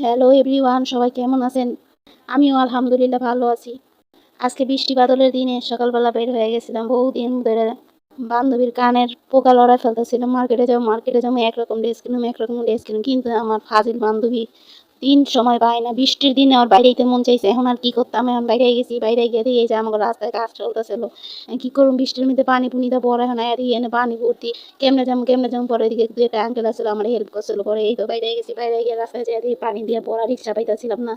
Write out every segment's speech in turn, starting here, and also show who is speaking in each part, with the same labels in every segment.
Speaker 1: Hello everyone সবাই কেমন আছেন? আমিও আলহামদুলিল্লাহ ভালো আছি। আজকে বৃষ্টি বাদলের দিনে সকালবেলা বের হয়ে গেছিলাম। বহুদিন ধরে বান্ধবীর কানের পোকা লড়াই ফেলতেছিলাম। মার্কেটে যাব মার্কেটে যাব, একরকম ড্রেস কিনুম একরকম ড্রেস কিনুম কিন্তু আমার ফাজিল বান্ধবী দিন সময় পায় না, বৃষ্টির দিনে ওর বাইরে যেতে মন চাইছে, এখন আর কি করতাম? এখন বাইরে গেছি, বাইরে গিয়ে দিয়ে যে আমাকে রাস্তায় কাজ চলতেছিল। কি করুন বৃষ্টির মধ্যে পানি পুনি তো বড় এখন আর এনে পানি ভর্তি। কেমনে যাব কেমনে যাব? পরে এদিকে দু একটা আঙ্কেল আসছিল আমার হেল্প করছিল। পরে এই তো বাইরে গেছি, বাইরে গিয়ে রাস্তায় যেয়ে দিয়ে পানি দিয়ে পড়া, রিক্সা পাইতেছিলাম না।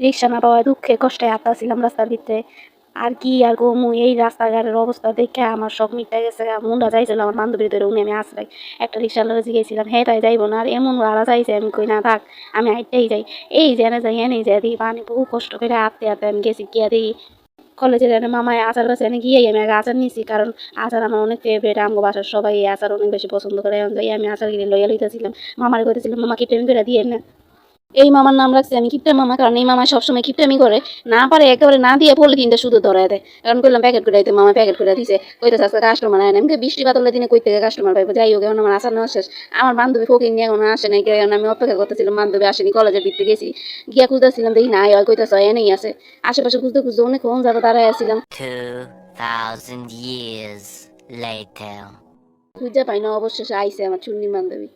Speaker 1: রিক্সা না পাওয়ায় দুঃখে কষ্টে ছিলাম রাস্তার ভিতরে। আর কি আর গমু এই রাস্তাঘাটের অবস্থা দেখে আমার সব মিটে গেছে। মুন্ডা চাইছিল আমার বান্ধবীর ধরে উনি আমি আসলাই একটা রিক্সা লড়ে জিগেছিলাম হ্যাঁ তাই যাইবো না? আর এমন ভাড়া চাইছে। আমি কই, না, থাক, আমি আইতেই যাই। এই জেনে যাই, এনে যাই দিই। পানি বহু কষ্ট করে আটতে আটতে আমি গেছি, গিয়া দিই। কলেজের মামায় আচার কাছে এনে গিয়ে আমি আগে আচার নিয়েছি কারণ আচার আমার অনেক ফেভারিট আমগো বাসার সবাই এই আচার অনেক বেশি পছন্দ করে। এখন যাই, আমি আচার কিনে লইয়া লইতেছিলাম। মামারে কইতেছিলাম মামাকে কিপটেমি করে দিয়ে না? এই মামার নাম রাখছি আমি কিপটা মামা কারণ এই মামা সবসময় কিপটামি করে। না পারে একেবারে না দিয়ে পড়লে তিনটা শুধু ধরায় দেয়। কারণ করলাম প্যাকেট করে দিতে মামা প্যাকেট করে দিছে। কইতেছে আজকে কাস্টমার আয় না। আমি বৃষ্টি বাদলের দিনে কই থেকে কাস্টমার পাইবো? যাই হোক এখন আমার নেওয়া শেষ। আমার বান্ধবী ফকির নিয়ে এখন আসে নাই কারণ আমি অপেক্ষা করতেছিলাম বান্ধবী আসেনি কলেজের ভিতরে গেছি। গিয়া খুঁজতেছিলাম দেখি নাই হয় কইতেছে এনেই আছে। আশেপাশে খুঁজতে খুঁজতে অনেকক্ষণ যাতে দাঁড়ায় আসছিলাম
Speaker 2: 2,000
Speaker 1: খুঁজে পাই না অবশেষে আইসে আমার চুন্নি বান্ধবী।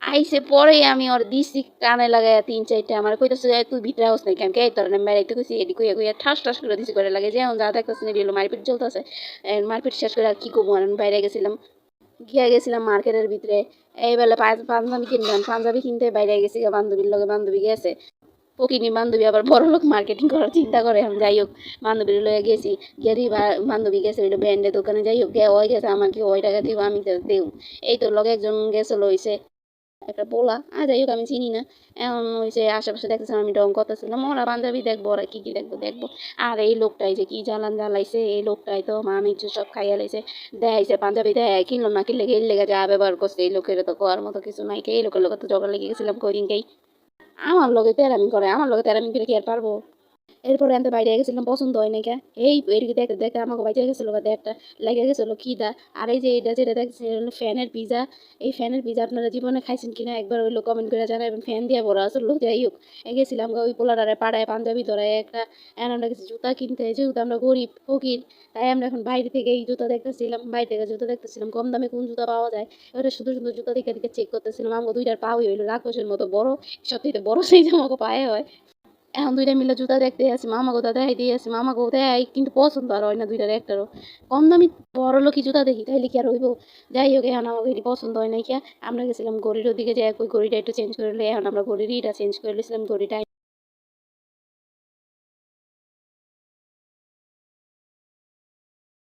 Speaker 1: আইসে পরে আমি ওর দিছি কানে লাগাই তিন চারটা আমার কইতেছে যে তুই ভিতরে হোস নাকি? আমি তোর না বেড়াইতে কইছি, এডি কইয়া কইয়া ঠাস ঠাস করে দিছি করে লাগে যা দেখতেছে এডি হলো মারপিট চলতেছে। মারপিট শেষ করে আর কি করব? আমি বাইরে গেছিলাম, গিয়া গেছিলাম মার্কেটের ভিতরে। এই বেলা পাঁচ- পাঞ্জাবি কিনলাম, পাঞ্জাবি কিনতে বাইরে গেছি গা বান্ধবীর লগে, বান্ধবী গেছে। পকিনি বান্ধবী আবার বড় লোক মার্কেটিং করার চিন্তা করে আমি যাই হোক, বান্ধবীর লয়ে গেছি। গিয়ে দিবা বান্ধবী গেছে ওইটা ব্যান্ডের দোকানে, যাই হোক, গিয়ে ওই গেছে, আমাকে ওই টাকা দিব, আমি দেব এই তো লগে একজন গেছিল, হইছে একটা পোলা। আর যাই হোক, আমি চিনি না। এখন যে আশেপাশে দেখতেছিলাম আমি ডং করতেছিলাম ওরা বান্ধবী দেখব ওরা কী কী দেখব দেখব। আর এই লোকটাই যে কী জ্বালান জ্বালাইছে, এই লোকটাই তো মানিজ্য সব খাইয়া লাইছে। দেয়ছে পাঞ্জাবি দেয় কিনলো না, কিনলে গেল লেগে যা ব্যবহার করছে। এই লোকের তো করার মতো কিছু নাই এই লোকের লোকের তো ঝগড়া লেগে গেছিলাম কদিনকেই আমার লগে তেরামি করে, আমার লগে তেরামি করে কি আর পারব? এরপরে আমি বাইরে গেছিলাম, পছন্দ হয় নাকি এই এদিকে দেখতে দেখতে আমাকে বাইরে গেছিল একটা লেগে গেছিল খিদা। আর এই যে এটা যেটা দেখছি ফ্যানের পিজা। এই ফ্যানের পিজা আপনারা জীবনে খাইছেন কিনা একবার ওইলো কমেন্ট করে জানাবেন, ফ্যান দিয়ে ভরা আসলো যাই হোক। গেছিলাম ওই পোলাটারে পাড়ায়, পাঞ্জাবি ধরায় একটা, এখন আমরা গেছি জুতা কিনতে, যেহেতু আমরা গরিব, ফকির, তাই আমরা এখন বাইরে থেকে এই জুতা দেখতেছিলাম, বাইরে থেকে জুতা দেখতেছিলাম, কম দামে কোন জুতা পাওয়া যায়? ওটা সুন্দর সুন্দর জুতা দেখে দেখে চেক করতেছিলাম, আমাকে দুইটার পাওই হইল, রাক্ষসের মতো বড় থেকে বড় সাইজ আমাকে পায়ে হয়। এখন দুইটা মিলে জুতা দেখতে আসি, মামা কোথা দেখাই দিয়ে আসি, মামা কোথা দেয় কিন্তু পছন্দ আর হয় না দুইটার একটারও কম দামি বড় লোকই জুতা দেখি, তাইলে কি আর হইব? যাই হোক, এখন আমাকে এটি পছন্দ হয় না কি। আমরা গেছিলাম গড়ির দিকে যাই ওই গড়িটা একটু চেঞ্জ করে এখন আমরা গড়ির ইটা চেঞ্জ করে নিয়েছিলাম গড়িটা